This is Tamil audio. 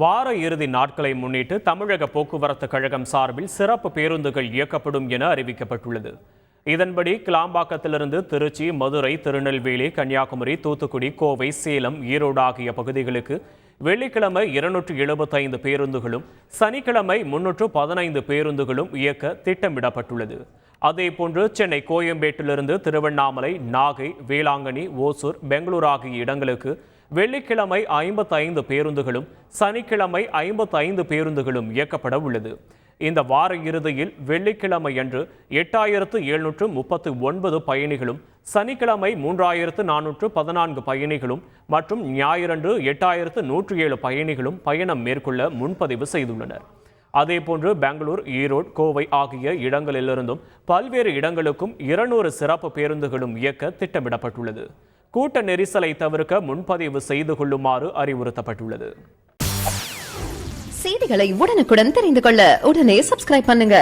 வார இறுதி நாட்களை முன்னிட்டு தமிழக போக்குவரத்து கழகம் சார்பில் சிறப்பு பேருந்துகள் இயக்கப்படும் என அறிவிக்கப்பட்டுள்ளது. இதன்படி கிளாம்பாக்கத்திலிருந்து திருச்சி மதுரை திருநெல்வேலி கன்னியாகுமரி தூத்துக்குடி கோவை சேலம் ஈரோடு ஆகிய பகுதிகளுக்கு வெள்ளிக்கிழமை இருநூற்று எழுபத்தைந்து பேருந்துகளும் சனிக்கிழமை முன்னூற்று பதினைந்து பேருந்துகளும் இயக்க திட்டமிடப்பட்டுள்ளது. அதேபோன்று சென்னை கோயம்பேட்டிலிருந்து திருவண்ணாமலை நாகை வேளாங்கண்ணி ஓசூர் பெங்களூர் ஆகிய இடங்களுக்கு வெள்ளிக்கிழமை ஐம்பத்தைந்து பேருந்துகளும் சனிக்கிழமை ஐம்பத்தைந்து பேருந்துகளும் இயக்கப்பட உள்ளது. இந்த வார இறுதியில் வெள்ளிக்கிழமை அன்று எட்டாயிரத்து எழுநூற்று முப்பத்து ஒன்பது பயணிகளும் சனிக்கிழமை மூன்றாயிரத்து நானூற்று பதினான்கு பயணிகளும் மற்றும் ஞாயிறன்று எட்டாயிரத்து நூற்றி ஏழு பயணிகளும் பயணம் மேற்கொள்ள முன்பதிவு செய்துள்ளனர். அதேபோன்று பெங்களூர் ஈரோடு கோவை ஆகிய இடங்களிலிருந்தும் பல்வேறு இடங்களுக்கும் இருநூறு சிறப்பு பேருந்துகளும் இயக்க திட்டமிடப்பட்டுள்ளது. கூட்ட நெரிசலை தவிர்க்க முன்பதிவு செய்து கொள்ளுமாறு அறிவுறுத்தப்பட்டுள்ளது. செய்திகளை உடனுக்குடன் தெரிந்து கொள்ள உடனே சப்ஸ்கிரைப் பண்ணுங்க.